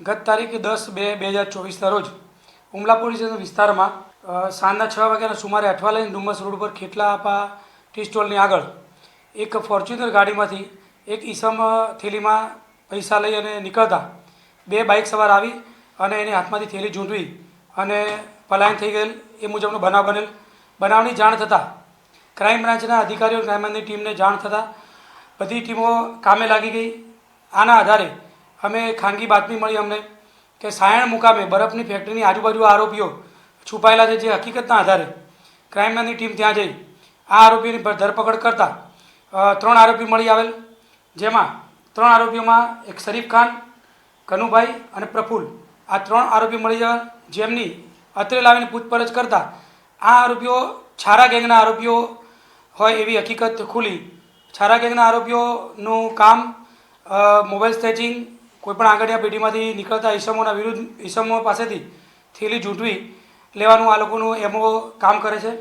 ગત તારીખ દસ બે બે હજાર ચોવીસના રોજ ઉમલા પોલીસ વિસ્તારમાં સાંજના છ વાગ્યાના સુમારે અઠવા લઈને ડુમસ રોડ પર ખેટલા આપા ટી સ્ટોલની આગળ એક ફોર્ચ્યુનર ગાડીમાંથી એક ઈસમ થેલીમાં પૈસા લઈ અને નીકળતા બે બાઇક સવાર આવી અને એની હાથમાંથી થેલી ઝૂંટવી અને પલાયન થઈ ગયેલ. એ મુજબનો બનાવ બનેલ. બનાવની જાણ થતાં ક્રાઇમ બ્રાન્ચના અધિકારીઓ ક્રાઇમ બ્રાન્ચની ટીમને જાણ થતાં બધી ટીમો કામે લાગી ગઈ. આના આધારે અમે ખાનગી બાતમી મળી અમને કે સાયણ મુકામે બરફની ફેક્ટરીની આજુબાજુ આરોપીઓ છુપાયેલા છે જે હકીકતના આધારે ક્રાઇમની ટીમ ત્યાં જઈ આ આરોપીઓની ધરપકડ કરતા ત્રણ આરોપી મળી આવેલ, જેમાં ત્રણ આરોપીઓમાં એક શરીફ ખાન, કનુભાઈ અને પ્રફુલ્લ આ ત્રણ આરોપી મળી આવેલ જેમની અત્રે લાવીને પૂછપરછ કરતા આ આરોપીઓ છારા ગેંગના આરોપીઓ હોય એવી હકીકત ખુલી. છારા ગેંગના આરોપીઓનું કામ મોબાઈલ સ્ટેચિંગ કોઈપણ આંગડિયા પેઢીમાંથી નીકળતા ઈસમોના વિરુદ્ધ ઈસમો પાસેથી થેલી ઝૂંટવી લેવાનું આ લોકોનું એમઓ કામ કરે છે.